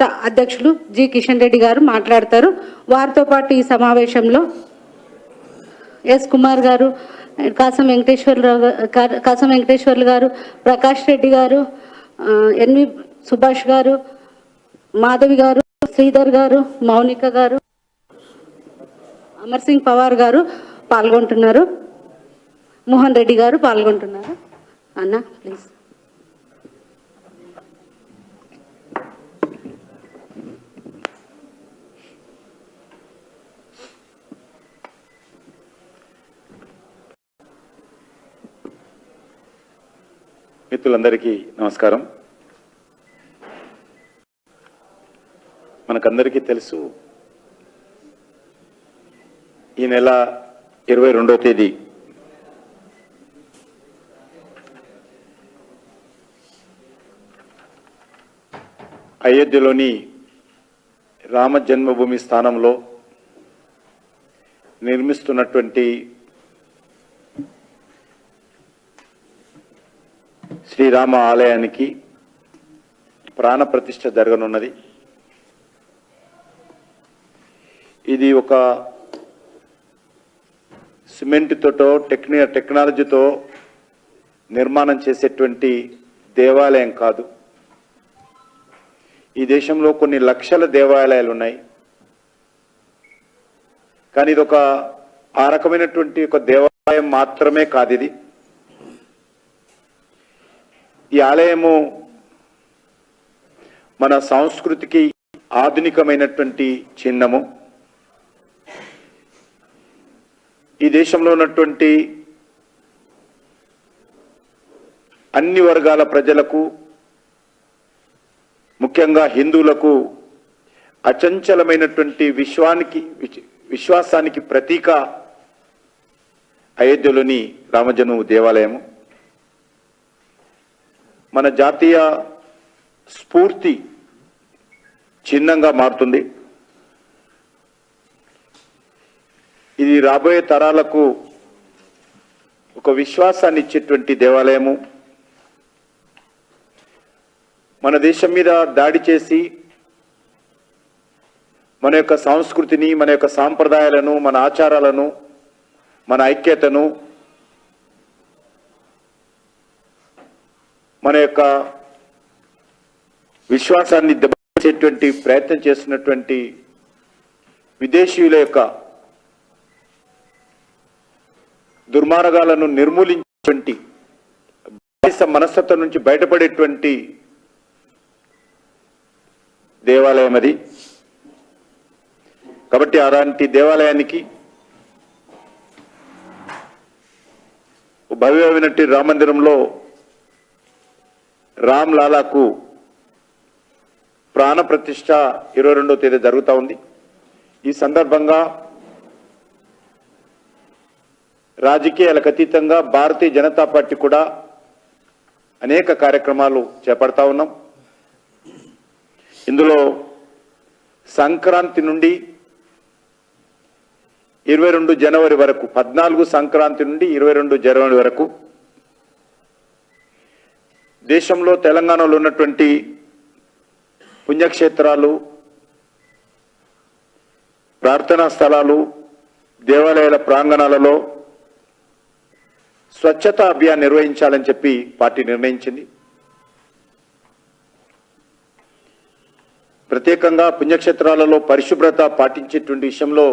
రాష్ట్ర అధ్యక్షులు జి కిషన్ రెడ్డి గారు మాట్లాడతారు. వారితో పాటు ఈ సమావేశంలో ఎస్ కుమార్ గారు కాసం వెంకటేశ్వరరావు కాసం వెంకటేశ్వర్లు గారు ప్రకాష్ రెడ్డి గారు ఎన్వి సుభాష్ గారు మాధవి గారు శ్రీధర్ గారు మౌనిక గారు అమర్ సింగ్ పవార్ గారు పాల్గొంటున్నారు. మోహన్ రెడ్డి గారు పాల్గొంటున్నారు. అన్న ప్లీజ్. మిత్రులందరికీ నమస్కారం. మనకందరికీ తెలుసు ఈ నెల ఇరవై రెండవ తేదీ అయోధ్యలోని రామ జన్మభూమి స్థానంలో నిర్మిస్తున్నటువంటి శ్రీరామ ఆలయానికి ప్రాణప్రతిష్ఠ జరగనున్నది. ఇది ఒక సిమెంట్తోటో టెక్ని టెక్నాలజీతో నిర్మాణం చేసేటువంటి దేవాలయం కాదు. ఈ దేశంలో కొన్ని లక్షల దేవాలయాలు ఉన్నాయి కానీ ఇది ఒక ఆ రకమైనటువంటి ఒక దేవాలయం మాత్రమే కాదు ఇది. ఈ ఆలయము మన సంస్కృతికి ఆధునికమైనటువంటి చిహ్నము. ఈ దేశంలో ఉన్నటువంటి అన్ని వర్గాల ప్రజలకు ముఖ్యంగా హిందువులకు అచంచలమైనటువంటి విశ్వానికి విశ్వాసానికి ప్రతీక అయోధ్యలోని రామజన్మ దేవాలయము. మన జాతీయ స్ఫూర్తి చిహ్నంగా మారుతుంది. ఇది రాబోయే తరాలకు ఒక విశ్వాసాన్ని ఇచ్చేటువంటి దేవాలయము. మన దేశం మీద దాడి చేసి మన యొక్క సంస్కృతిని మన యొక్క సాంప్రదాయాలను మన ఆచారాలను మన ఐక్యతను మన యొక్క విశ్వాసాన్ని దెబ్బతీసేటువంటి ప్రయత్నం చేస్తున్నటువంటి విదేశీయుల యొక్క దుర్మార్గాలను నిర్మూలించేటువంటి బాధిత మనస్తత్వం నుంచి బయటపడేటువంటి దేవాలయం అది. కాబట్టి అలాంటి దేవాలయానికి భవ్యమైనటువంటి రామ మందిరంలో రామ్ లాలాకు ప్రాణప్రతిష్ట ఇరవై రెండవ తేదీ జరుగుతూ ఉంది. ఈ సందర్భంగా రాజకీయాలకు అతీతంగా భారతీయ జనతా పార్టీ కూడా అనేక కార్యక్రమాలు చేపడతా ఉన్నాం. ఇందులో సంక్రాంతి నుండి ఇరవై రెండు జనవరి వరకు పద్నాలుగు సంక్రాంతి నుండి ఇరవై రెండు జనవరి వరకు దేశంలో తెలంగాణలో ఉన్నటువంటి పుణ్యక్షేత్రాలు ప్రార్థనా స్థలాలు దేవాలయాల ప్రాంగణాలలో స్వచ్ఛతా అభియాన్ నిర్వహించాలని చెప్పి పార్టీ నిర్ణయించింది. ప్రత్యేకంగా పుణ్యక్షేత్రాలలో పరిశుభ్రత పాటించేటువంటి విషయంలో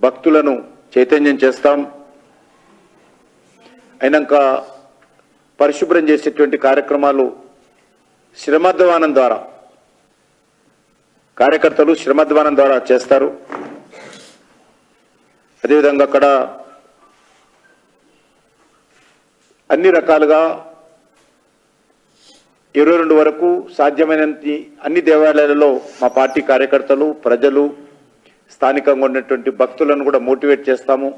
భక్తులను చైతన్యం చేస్తాం. అయినాక పరిశుభ్రం చేసేటువంటి కార్యక్రమాలు శ్రమధ్వానం ద్వారా కార్యకర్తలు శ్రమధ్వానం ద్వారా చేస్తారు. అదేవిధంగా అక్కడ అన్ని రకాలుగా ఇరవై రెండు వరకు సాధ్యమైన అన్ని దేవాలయాలలో మా పార్టీ కార్యకర్తలు ప్రజలు స్థానికంగా ఉన్నటువంటి భక్తులను కూడా మోటివేట్ చేస్తాము.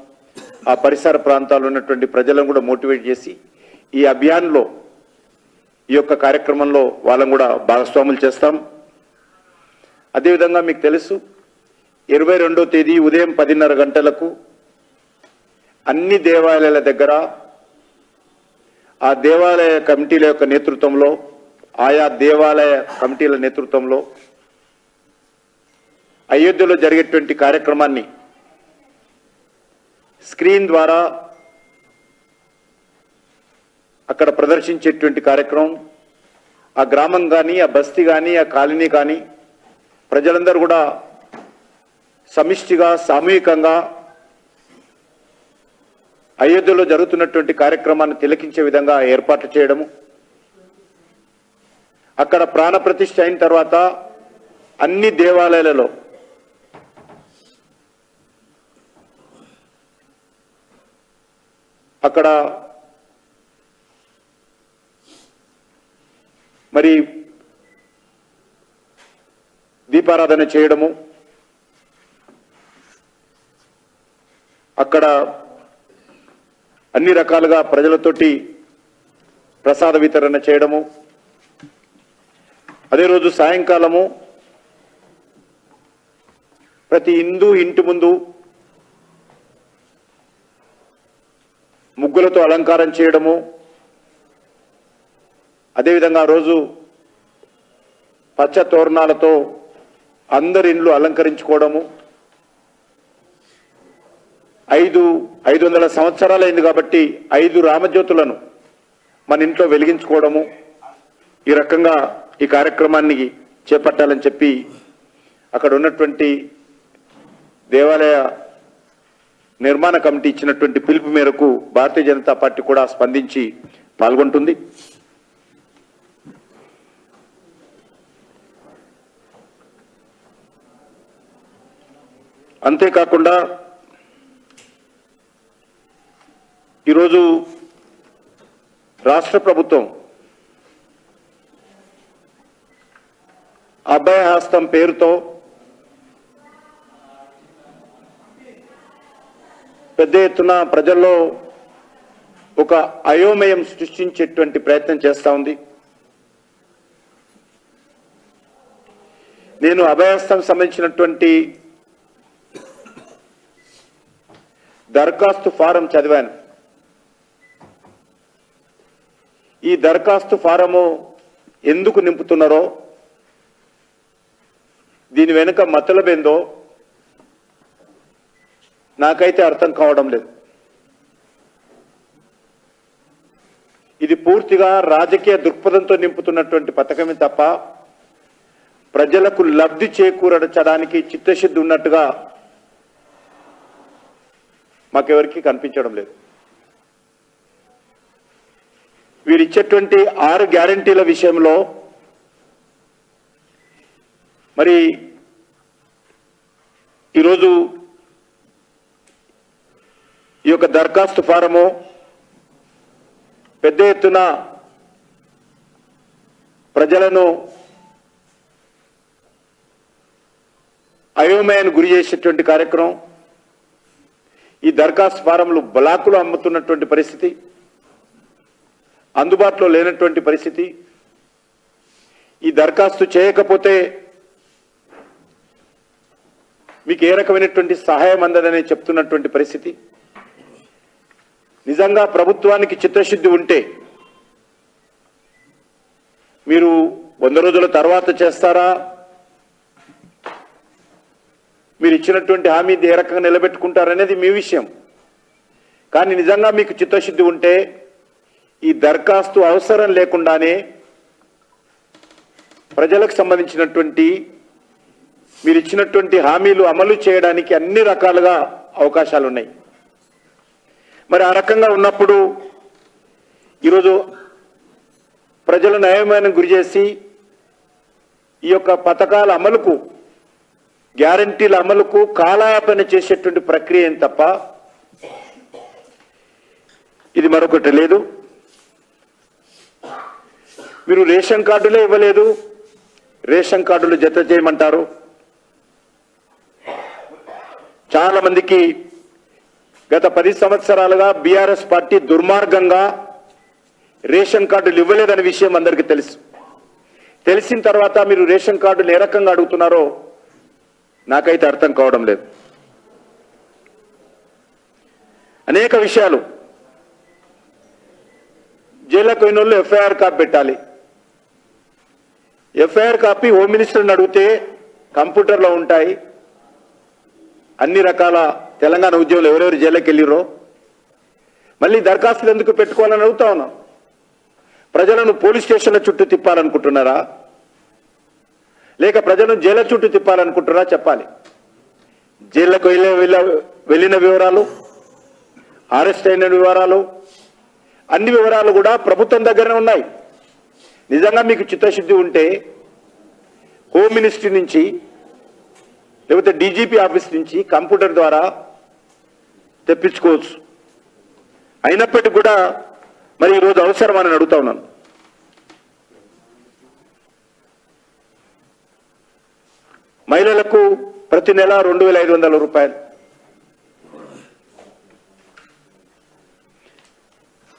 ఆ పరిసర ప్రాంతాల్లో ఉన్నటువంటి ప్రజలను కూడా మోటివేట్ చేసి ఈ అభియాన్లో ఈ యొక్క కార్యక్రమంలో వాళ్ళని కూడా భాగస్వాములు చేస్తాం. అదేవిధంగా మీకు తెలుసు ఇరవై రెండో తేదీ ఉదయం పదిన్నర గంటలకు అన్ని దేవాలయాల దగ్గర ఆ దేవాలయ కమిటీల యొక్క నేతృత్వంలో ఆయా దేవాలయ కమిటీల నేతృత్వంలో అయోధ్యలో జరిగేటువంటి కార్యక్రమాన్ని స్క్రీన్ ద్వారా అక్కడ ప్రదర్శించేటువంటి కార్యక్రమం ఆ గ్రామం కానీ ఆ బస్తీ కానీ ఆ కాలనీ కానీ ప్రజలందరూ కూడా సమిష్టిగా సామూహికంగా అయోధ్యలో జరుగుతున్నటువంటి కార్యక్రమాన్ని తిలకించే విధంగా ఏర్పాట్లు చేయడము అక్కడ ప్రాణప్రతిష్ఠ అయిన తర్వాత అన్ని దేవాలయాలలో అక్కడ మరి దీపారాధన చేయడము అక్కడ అన్ని రకాలుగా ప్రజలతోటి ప్రసాద వితరణ చేయడము అదే రోజు సాయంకాలము ప్రతి హిందూ ఇంటి ముందు ముగ్గులతో అలంకారం చేయడము అదేవిధంగా రోజు పచ్చ తోరణాలతో అందరి ఇండ్లు అలంకరించుకోవడము. ఐదు ఐదు వందల సంవత్సరాలైంది కాబట్టి ఐదు రామజ్యోతులను మన ఇంట్లో వెలిగించుకోవడము. ఈ రకంగా ఈ కార్యక్రమాన్ని చేపట్టాలని చెప్పి అక్కడ ఉన్నటువంటి దేవాలయ నిర్మాణ కమిటీ ఇచ్చినటువంటి పిలుపు మేరకు భారతీయ జనతా పార్టీ కూడా స్పందించి పాల్గొంటుంది. అంతేకాకుండా ఈరోజు రాష్ట్ర ప్రభుత్వం అభయ హస్తం పేరుతో పెద్ద ఎత్తున ప్రజల్లో ఒక అయోమయం సృష్టించేటువంటి ప్రయత్నం చేస్తూ ఉంది. నేను అభయహస్తం సంబంధించినటువంటి దరఖాస్తు ఫారం చదివాను. ఈ దరఖాస్తు ఫారము ఎందుకు నింపుతున్నారో దీని వెనుక మతలబేందో నాకైతే అర్థం కావడం లేదు. ఇది పూర్తిగా రాజకీయ దృక్పథంతో నింపుతున్నటువంటి పథకమే తప్ప ప్రజలకు లబ్ధి చేకూరచడానికి చిత్తశుద్ధి ఉన్నట్టుగా మాకెవరికి కనిపించడం లేదు. వీరిచ్చేటువంటి ఆరు గ్యారంటీల విషయంలో మరి ఈరోజు ఈ యొక్క దరఖాస్తు ఫారము పెద్ద ఎత్తున ప్రజలను అయోమయాన్ని గురి చేసేటువంటి కార్యక్రమం. ఈ దరఖాస్తు ఫారంలు బ్లాకులు అమ్ముతున్నటువంటి పరిస్థితి అందుబాటులో లేనటువంటి పరిస్థితి. ఈ దరఖాస్తు చేయకపోతే మీకు ఏ రకమైనటువంటి సహాయం అందదనే చెప్తున్నటువంటి పరిస్థితి. నిజంగా ప్రభుత్వానికి చిత్తశుద్ధి ఉంటే మీరు వంద రోజుల తర్వాత చేస్తారా? మీరు ఇచ్చినటువంటి హామీ ఏ రకంగా నిలబెట్టుకుంటారనేది మీ విషయం. కానీ నిజంగా మీకు చిత్తశుద్ధి ఉంటే ఈ దరఖాస్తు అవసరం లేకుండానే ప్రజలకు సంబంధించినటువంటి మీరు ఇచ్చినటువంటి హామీలు అమలు చేయడానికి అన్ని రకాలుగా అవకాశాలు ఉన్నాయి మరి ఆ రకంగా ఉన్నప్పుడు ఈరోజు ప్రజల న్యాయమైన గురి చేసి ఈ యొక్క పథకాల అమలుకు గ్యారంటీల అమలుకు కాలాయాపన చేసేటువంటి ప్రక్రియ తప్ప ఇది మరొకటి లేదు. మీరు రేషన్ కార్డులే ఇవ్వలేదు. రేషన్ కార్డులు జత చేయమంటారు. చాలా మందికి గత పది సంవత్సరాలుగా బీఆర్ఎస్ పార్టీ దుర్మార్గంగా రేషన్ కార్డులు ఇవ్వలేదనే విషయం అందరికీ తెలుసు. తెలిసిన తర్వాత మీరు రేషన్ కార్డులు ఏ రకంగా అడుగుతున్నారో నాకైతే అర్థం కావడం లేదు. అనేక విషయాలు. జైల్లోకి పోయిన వాళ్ళు ఎఫ్ఐఆర్ కాపీ పెట్టాలి. ఎఫ్ఐఆర్ కాపీ హోమ్ మినిస్టర్ని అడిగితే కంప్యూటర్లో ఉంటాయి. అన్ని రకాల తెలంగాణ ఉద్యోగులు ఎవరెవరు జైలుకి వెళ్ళిరో మళ్ళీ దరఖాస్తులు ఎందుకు పెట్టుకోవాలని అడుగుతా ఉన్నాం. ప్రజలను పోలీస్ స్టేషన్ల చుట్టూ తిప్పాలనుకుంటున్నారా? లేక ప్రజలను జైళ్ళ చుట్టూ తిప్పాలనుకుంటున్నారా చెప్పాలి. జైళ్ళకు వెళ్ళిన వెళ్ళ- వెళ్ళిన వివరాలు అరెస్ట్ అయిన వివరాలు అన్ని వివరాలు కూడా ప్రభుత్వం దగ్గరనే ఉన్నాయి. నిజంగా మీకు చిత్తశుద్ధి ఉంటే హోమ్ మినిస్ట్రీ నుంచి లేకపోతే డీజీపీ ఆఫీస్ నుంచి కంప్యూటర్ ద్వారా తెప్పించుకోవచ్చు. అయినప్పటికీ కూడా మరి ఈరోజు అవసరమని అడుగుతా ఉన్నాను. మహిళలకు ప్రతి నెల రెండు వేల ఐదు వందల రూపాయలు.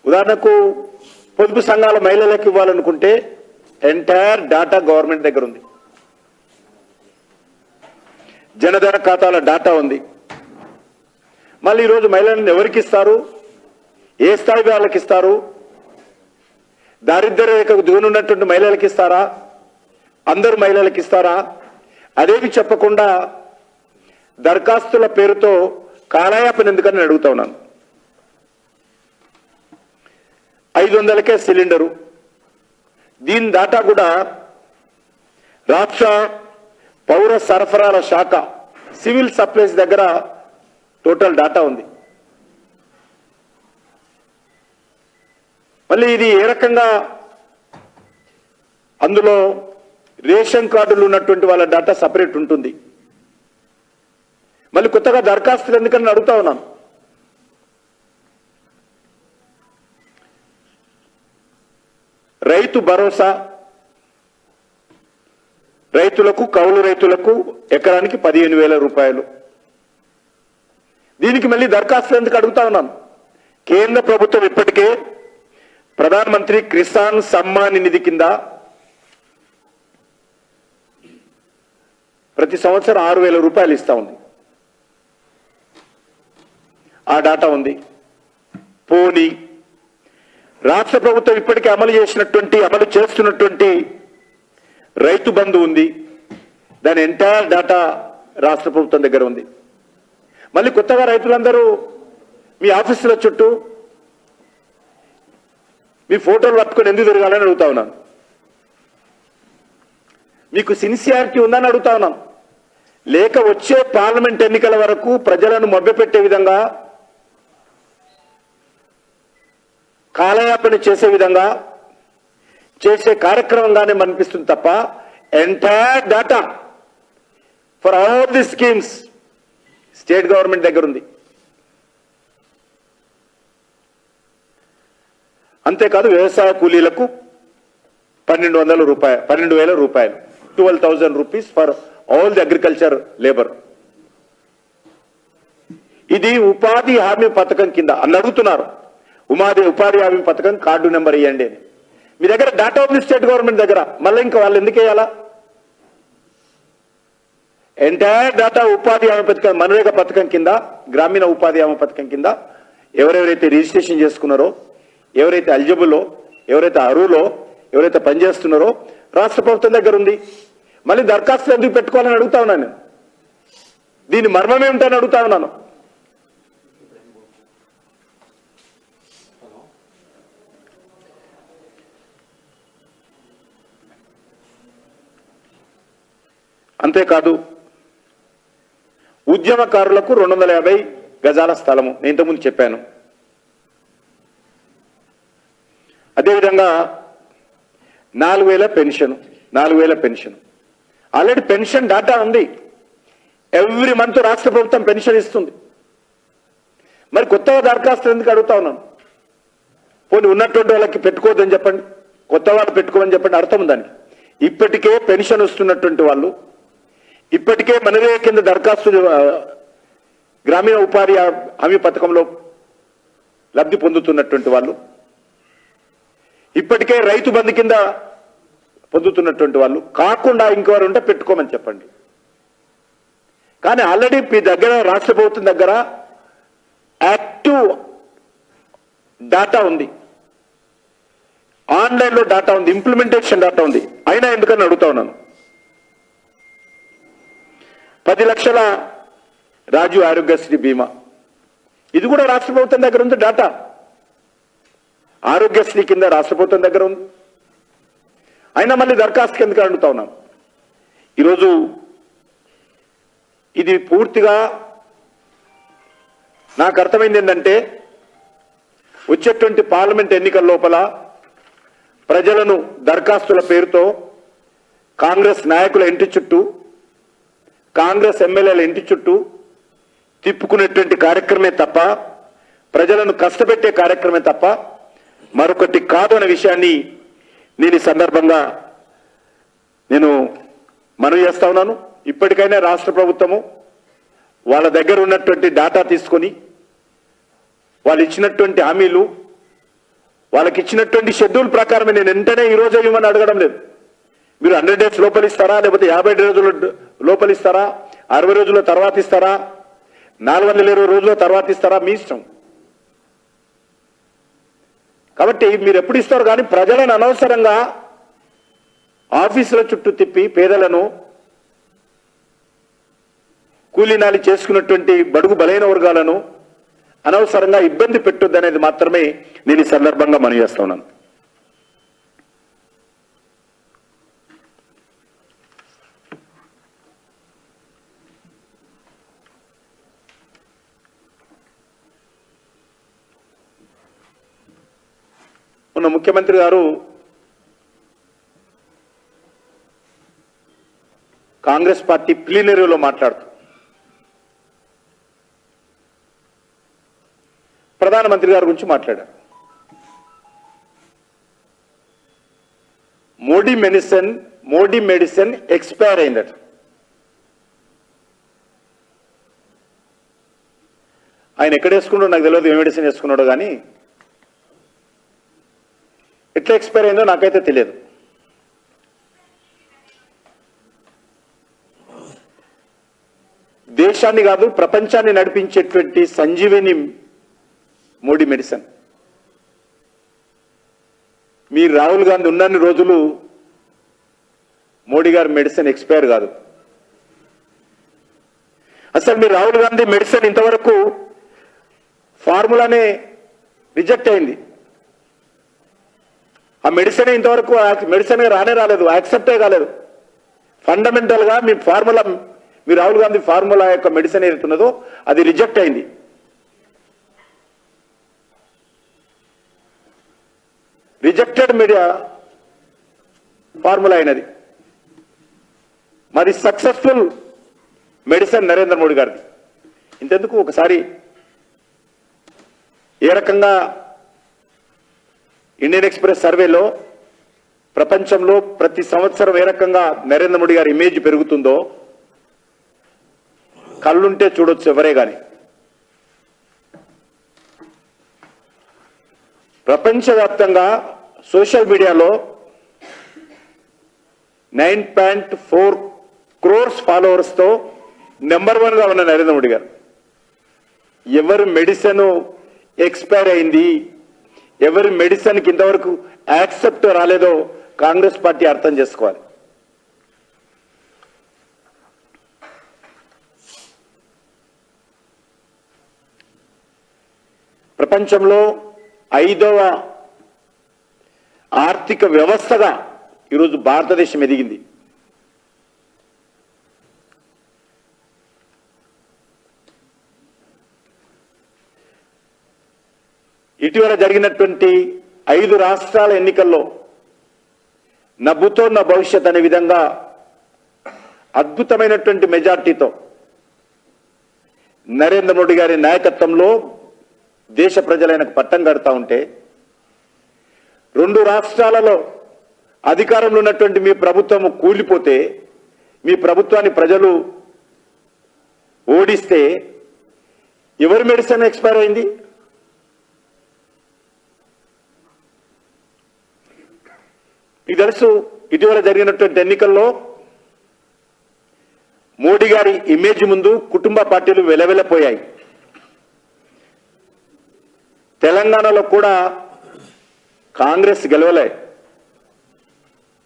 ఉదాహరణకు పొదుపు సంఘాల మహిళలకు ఇవ్వాలనుకుంటే ఎంటైర్ డాటా గవర్నమెంట్ దగ్గర ఉంది. జనధన ఖాతాల డాటా ఉంది. మళ్ళీ ఈరోజు మహిళలను ఎవరికి ఇస్తారు? ఏ స్థాయి వాళ్ళకి ఇస్తారు? దారిద్ర్య రేఖకు దిగునున్నటువంటి మహిళలకు ఇస్తారా? అందరు మహిళలకు ఇస్తారా? అదేమి చెప్పకుండా దరఖాస్తుల పేరుతో కాలయాపన ఎందుకని అడుగుతా ఉన్నాను. ఐదు వందలకే సిలిండరు. దీని దాటా కూడా రాష్ట్ర పౌర సరఫరాల శాఖ సివిల్ సప్లైస్ దగ్గర టోటల్ డాటా ఉంది. మళ్ళీ ఇది ఏ రకంగా అందులో రేషన్ కార్డులు ఉన్నటువంటి వాళ్ళ డాటా సపరేట్ ఉంటుంది. మళ్ళీ కొత్తగా దరఖాస్తులు ఎందుకని అడుగుతా ఉన్నాను. రైతు భరోసా రైతులకు కౌలు రైతులకు ఎకరానికి పదిహేను వేల రూపాయలు. దీనికి మళ్ళీ దరఖాస్తులు ఎందుకు అడుగుతా ఉన్నాను. కేంద్ర ప్రభుత్వం ఇప్పటికే ప్రధానమంత్రి కిసాన్ సమ్మాన్ నిధి కింద ప్రతి సంవత్సరం ఆరు వేల రూపాయలు ఇస్తా ఉంది. ఆ డాటా ఉంది. పోనీ రాష్ట్ర ప్రభుత్వం ఇప్పటికే అమలు చేసినటువంటి అమలు చేస్తున్నటువంటి రైతు బంధు ఉంది. దాని ఎంటైర్ డాటా రాష్ట్ర ప్రభుత్వం దగ్గర ఉంది. మళ్ళీ కొత్తగా రైతులందరూ మీ ఆఫీసుల చుట్టూ మీ ఫోటోలు పట్టుకొని ఎందుకు తిరగాలని అడుగుతా ఉన్నాను. మీకు సిన్సియారిటీ ఉందని అడుగుతా ఉన్నాను. లేక వచ్చే పార్లమెంట్ ఎన్నికల వరకు ప్రజలను మభ్యపెట్టే విధంగా కాలయాపన చేసే విధంగా చేసే కార్యక్రమంగానే అనిపిస్తుంది తప్ప entire data for all the schemes state government దగ్గర ఉంది. అంతేకాదు వ్యవసాయ కూలీలకు పన్నెండు వందల రూపాయలు పన్నెండు వేల రూపాయలు twelve thousand rupees for all the agriculture labour ఇది ఉపాధి హామీ పథకం కింద. అని అడుగుతున్నారు. ఉపాధి ఉపాధి హామీ పథకం కార్డు నెంబర్ ఇవ్వండి మీ దగ్గర డాటా ఉంది స్టేట్ గవర్నమెంట్ దగ్గర. మళ్ళీ ఇంకా వాళ్ళు ఎందుకు వేయాలా? ఎంటైర్ డాటా ఉపాధి హామీ పథకం మనరేగా పథకం కింద గ్రామీణ ఉపాధి హామీ పథకం కింద ఎవరెవరైతే రిజిస్ట్రేషన్ చేసుకున్నారో ఎవరైతే ఎలిజిబుల్లో ఎవరైతే అరువులో ఎవరైతే పనిచేస్తున్నారో రాష్ట్ర ప్రభుత్వం దగ్గర ఉంది. మళ్ళీ దరఖాస్తు ఎందుకు పెట్టుకోవాలని అడుగుతా ఉన్నాను నేను. దీని మర్మం ఏమిటని అడుగుతా ఉన్నాను. అంతేకాదు ఉద్యమకారులకు రెండు వందల యాభై గజాల స్థలము. నేను ఇంతకుముందు చెప్పాను. అదేవిధంగా నాలుగు వేల పెన్షన్ నాలుగు వేల పెన్షన్. ఆల్రెడీ పెన్షన్ డాటా ఉంది. ఎవ్రీ మంత్ రాష్ట్ర ప్రభుత్వం పెన్షన్ ఇస్తుంది. మరి కొత్తగా దరఖాస్తు ఎందుకు అడుగుతా ఉన్నాను పోనీ ఉన్నటువంటి వాళ్ళకి పెట్టుకోవద్దని చెప్పండి. కొత్త వాళ్ళు పెట్టుకోమని చెప్పండి. అర్థం దానికి ఇప్పటికే పెన్షన్ వస్తున్నటువంటి వాళ్ళు ఇప్పటికే మనరే కింద దరఖాస్తు గ్రామీణ ఉపాధి హామీ పథకంలో లబ్ధి పొందుతున్నటువంటి వాళ్ళు ఇప్పటికే రైతు బంధు కింద పొందుతున్నటువంటి వాళ్ళు. కాకుండా ఇంకెవరు ఉంటే పెట్టుకోమని చెప్పండి. కానీ ఆల్రెడీ మీ దగ్గర రాష్ట్ర ప్రభుత్వం దగ్గర యాక్టివ్ డాటా ఉంది. ఆన్లైన్లో డాటా ఉంది ఇంప్లిమెంటేషన్ డాటా ఉంది. అయినా ఎందుకని అడుగుతా ఉన్నాను. పది లక్షల రాజీవ్ ఆరోగ్యశ్రీ బీమా. ఇది కూడా రాష్ట్ర ప్రభుత్వం దగ్గర ఉంది డాటా. ఆరోగ్యశ్రీ కింద రాష్ట్ర ప్రభుత్వం దగ్గర ఉంది. అయినా మళ్ళీ దరఖాస్తుకి ఎందుకు అడుగుతా ఉన్నాను. ఈరోజు ఇది పూర్తిగా నాకు అర్థమైంది ఏంటంటే వచ్చేటువంటి పార్లమెంట్ ఎన్నికల లోపల ప్రజలను దరఖాస్తుల పేరుతో కాంగ్రెస్ నాయకుల ఇంటి చుట్టూ కాంగ్రెస్ ఎమ్మెల్యేల ఇంటి చుట్టూ తిప్పుకునేటువంటి కార్యక్రమే తప్ప ప్రజలను కష్టపెట్టే కార్యక్రమే తప్ప మరొకటి కాదు అనే విషయాన్ని నేను ఈ సందర్భంగా నేను మనవి చేస్తా ఉన్నాను. ఇప్పటికైనా రాష్ట్ర ప్రభుత్వము వాళ్ళ దగ్గర ఉన్నటువంటి డాటా తీసుకొని వాళ్ళు ఇచ్చినటువంటి హామీలు వాళ్ళకి ఇచ్చినటువంటి షెడ్యూల్ ప్రకారమే నేను వెంటనే ఈ ఇవ్వమని అడగడం లేదు. మీరు హండ్రెడ్ డేస్ లోపల ఇస్తారా లేకపోతే యాభై రోజుల లోపల ఇస్తారా అరవై రోజుల తర్వాత ఇస్తారా నాలుగు వందల ఇరవై రోజుల తర్వాత ఇస్తారా మీ ఇష్టం. కాబట్టి మీరు ఎప్పుడు ఇస్తారు? కానీ ప్రజలను అనవసరంగా ఆఫీసుల చుట్టూ తిప్పి పేదలను కూలీనాలి చేసుకున్నటువంటి బడుగు బలైన వర్గాలను అనవసరంగా ఇబ్బంది పెట్టొద్దు అనేది మాత్రమే నేను ఈ సందర్భంగా మనవి చేస్తున్నాను మొన్న ముఖ్యమంత్రి గారు కాంగ్రెస్ పార్టీ ప్లీనరీలో మాట్లాడుతూ ప్రధానమంత్రి గారి గురించి మాట్లాడారు. Modi medicine Modi medicine expire అయిందట ఆయన ఎక్కడ వేసుకున్నాడో నాకు తెలియదు ఏ మెడిసిన్ వేసుకున్నాడో కానీ ఎట్లా ఎక్స్పైర్ అయిందో నాకైతే తెలియదు. దేశాన్ని కాదు ప్రపంచాన్ని నడిపించేటువంటి సంజీవిని మోడీ మెడిసిన్. మీరు రాహుల్ గాంధీ ఉన్నన్ని రోజులు మోడీ గారి మెడిసిన్ ఎక్స్పైర్ కాదు. అసలు మీ రాహుల్ గాంధీ మెడిసిన్ ఇంతవరకు ఫార్ములానే రిజెక్ట్ అయింది. ఆ మెడిసిన్ ఇంతవరకు మెడిసిన్ రానే రాలేదు యాక్సెప్టే కాలేదు. ఫండమెంటల్గా మీ ఫార్ములా మీ రాహుల్ గాంధీ ఫార్ములా యొక్క మెడిసిన్ ఏదైతున్నదో అది రిజెక్ట్ అయింది. రిజెక్టెడ్ మీడియా ఫార్ములా అయినది. మరి సక్సెస్ఫుల్ మెడిసిన్ నరేంద్ర మోడీ గారిది. ఇంతెందుకు? ఒకసారి ఏ రకంగా ఇండియన్ ఎక్స్ప్రెస్ సర్వేలో ప్రపంచంలో ప్రతి సంవత్సరం ఏ రకంగా నరేంద్ర మోడీ గారి ఇమేజ్ పెరుగుతుందో కళ్ళుంటే చూడొచ్చు ఎవరే కానీ ప్రపంచవ్యాప్తంగా సోషల్ మీడియాలో నైన్ పాయింట్ ఫోర్ క్రోర్స్ ఫాలోవర్స్తో నెంబర్ వన్గా ఉన్న నరేంద్ర మోడీ గారు. ఎవరు మెడిసిన్ ఎక్స్పైర్ అయింది? ఎవరి మెడిసిన్కి ఇంతవరకు యాక్సెప్ట్ రాలేదో కాంగ్రెస్ పార్టీ అర్థం చేసుకోవాలి. ప్రపంచంలో ఐదవ ఆర్థిక వ్యవస్థగా ఈరోజు భారతదేశం ఎదిగింది. ఇటీవల జరిగినటువంటి ఐదు రాష్ట్రాల ఎన్నికల్లో నవ్వుతో నా భవిష్యత్ అనే విధంగా అద్భుతమైనటువంటి మెజార్టీతో నరేంద్ర మోడీ గారి నాయకత్వంలో దేశ ప్రజలైనకు పట్టం కడతా ఉంటే రెండు రాష్ట్రాలలో అధికారంలో ఉన్నటువంటి మీ ప్రభుత్వం కూలిపోతే మీ ప్రభుత్వాన్ని ప్రజలు ఓడిస్తే ఎవరి మెడిసిన్ ఎక్స్పైర్ అయింది? మీకు తెలుసు ఇటీవల జరిగినటువంటి ఎన్నికల్లో మోడీ గారి ఇమేజ్ ముందు కుటుంబ పార్టీలు వెలవెలపోయాయి. తెలంగాణలో కూడా కాంగ్రెస్ గెలవలే.